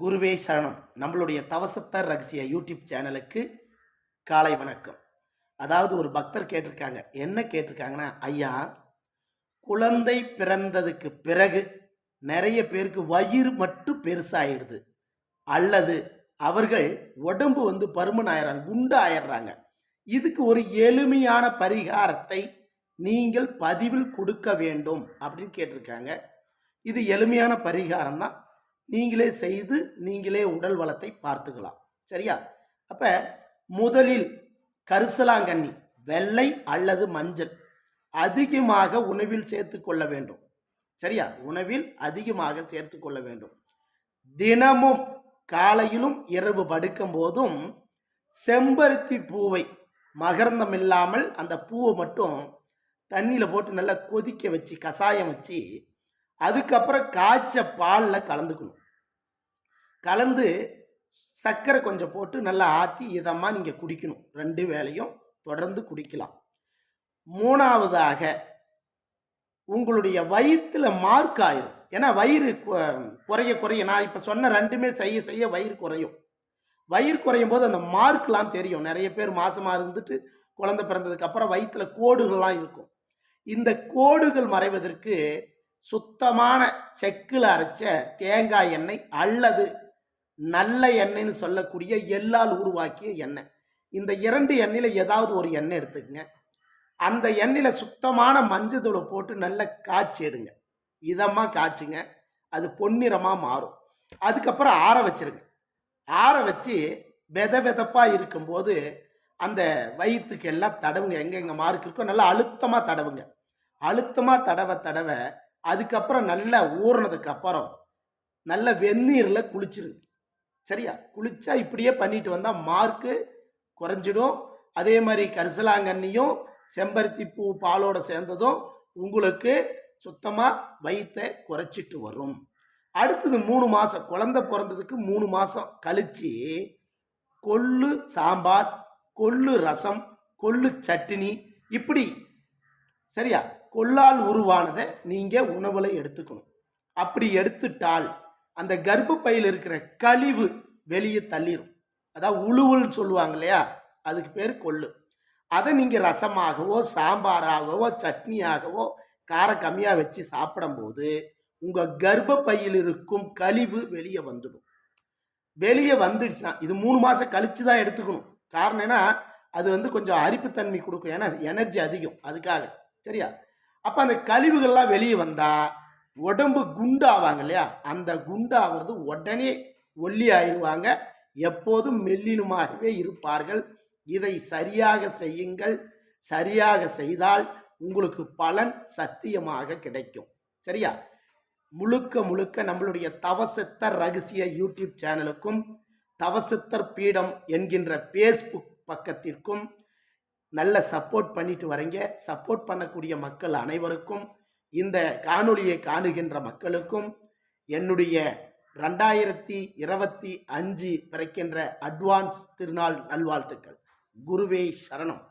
குருவே சரணம். நம்மளுடைய தவசத்தர் ரகசிய யூடியூப் சேனலுக்கு காலை வணக்கம். அதாவது ஒரு பக்தர் கேட்டிருக்காங்க. என்ன கேட்டிருக்காங்கன்னா ஐயா குழந்தை பிறந்ததுக்கு பிறகு நிறைய பேருக்கு வயிறு மட்டும் பெருசாயிடுது. அல்லது அவர்கள் உடம்பு வந்து பருமன் ஆயிடுறாங்க குண்டு ஆயிடுறாங்க. இதுக்கு ஒரு எளிமையான பரிகாரத்தை நீங்கள் பதிவில் கொடுக்க வேண்டும் அப்படின்னு கேட்டிருக்காங்க. இது எளிமையான பரிகாரம் தான் நீங்களே செய்து நீங்களே உடல் வளத்தை பார்த்துக்கலாம். சரியா? அப்போ முதலில் கரிசலாங்கண்ணி வெள்ளை அல்லது மஞ்சள் அதிகமாக உணவில் சேர்த்து கொள்ள வேண்டும். சரியா? உணவில் அதிகமாக சேர்த்து கொள்ள வேண்டும். தினமும் காலையிலும் இரவு படுக்கும் போதும் செம்பருத்தி பூவை மகரந்தம் இல்லாமல் அந்த பூவை மட்டும் தண்ணியில் போட்டு நல்லா கொதிக்க வச்சு கஷாயம் வச்சு அதுக்கப்புறம் காய்ச்ச பாலில் கலந்துக்கணும். கலந்து சர்க்கரை கொஞ்சம் போட்டு நல்லா ஆற்றி இதமாக நீங்கள் குடிக்கணும். ரெண்டு வேளையும் தொடர்ந்து குடிக்கலாம். மூணாவதாக உங்களுடைய வயிற்றில் மார்க் ஆயிரும். ஏன்னா வயிறு குறைய குறைய நான் இப்போ சொன்ன ரெண்டுமே செய்ய செய்ய வயிறு குறையும். வயிறு குறையும் போது அந்த மார்க்லாம் தெரியும். நிறைய பேர் மாசமாக இருந்துட்டு குழந்தை பிறந்ததுக்கப்புறம் வயிற்றில் வயிற்றுல கோடுகள்லாம் இருக்கும். இந்த கோடுகள் மறைவதற்கு சுத்தமான செக்கில் அரைச்ச தேங்காய் எண்ணெய் அல்லது நல்ல எண்ணெய்னு சொல்லக்கூடிய எள்ளால் உருவாக்கிய எண்ணெய். இந்த இரண்டு எண்ணெயில் ஏதாவது ஒரு எண்ணெய் எடுத்துக்கங்க. அந்த எண்ணெயில் சுத்தமான மஞ்சத்தூளை போட்டு நல்லா காய்ச்சி எடுங்க. இதமாக காய்ச்சுங்க. அது பொன்னிறமாக மாறும். அதுக்கப்புறம் ஆற வச்சிருங்க. ஆற வச்சு வித விதப்பாக இருக்கும்போது அந்த வயிற்றுக்கு எல்லாம் தடவுங்க. எங்கெங்கே மார்க் இருக்கோ நல்லா அழுத்தமாக தடவுங்க. அழுத்தமாக தடவை தடவை அதுக்கப்புறம் நல்லா ஊறினதுக்கு அப்புறம் நல்ல வெந்நீரில் குளிச்சிருங்க சரியா? குளிச்சா இப்படியே பண்ணிட்டு வந்தால் மார்க்கு குறைஞ்சிடும். அதே மாதிரி கரிசலாங்கண்ணியும் செம்பருத்தி பூ பாலோட சேர்ந்ததும் உங்களுக்கு சுத்தமாக வயிற்றை குறைச்சிட்டு வரும். அடுத்தது மூணு மாதம் குழந்தை பிறந்ததுக்கு மூணு மாதம் கழித்து கொள்ளு சாம்பார் கொள்ளு ரசம் கொள்ளு சட்னி இப்படி சரியா? கொள்ளால் உருவானதை நீங்கள் உணவில் எடுத்துக்கணும். அப்படி எடுத்துட்டால் அந்த கர்ப்பப்பையில் இருக்கிற கழிவு வெளியே தள்ளிடும் அதாவது உழுவுன்னு சொல்லுவாங்க இல்லையா? அதுக்கு பேர் கொள்ளு. அதை நீங்கள் ரசமாகவோ சாம்பாராகவோ சட்னியாகவோ காரம் கம்மியாக வச்சு சாப்பிடும்போது உங்கள் கர்ப்பப்பையில் இருக்கும் கழிவு வெளியே வந்துடும். வெளியே வந்துடுச்சுன்னா இது மூணு மாதம் கழித்து தான் எடுத்துக்கணும். காரணம் என்ன? அது வந்து கொஞ்சம் அரிப்புத்தன்மை கொடுக்கும். ஏன்னா எனர்ஜி அதிகம். அதுக்காக. சரியா? அப்போ அந்த கழிவுகள்லாம் வெளியே வந்தால் உடம்பு குண்டாவாங்க இல்லையா? அந்த குண்டாகிறது உடனே ஒல்லி ஆயிடுவாங்க. எப்போதும் மெல்லினுமாகவே இருப்பார்கள். இதை சரியாக செய்யுங்கள். சரியாக செய்தால் உங்களுக்கு பலன் சத்தியமாக கிடைக்கும். சரியா? முழுக்க முழுக்க நம்மளுடைய தவசித்தர் ரகசிய யூடியூப் சேனலுக்கும் தவசித்தர் பீடம் என்கின்ற ஃபேஸ்புக் பக்கத்திற்கும் நல்ல சப்போர்ட் பண்ணிட்டு வரீங்க. சப்போர்ட் பண்ணக்கூடிய மக்கள் அனைவருக்கும் இந்த காணொளியை காணுகின்ற மக்களுக்கும் என்னுடைய ரெண்டாயிரத்தி இருபத்தி அஞ்சு பிறக்கின்ற அட்வான்ஸ் திருநாள் நல்வாழ்த்துக்கள். குருவே சரணம்.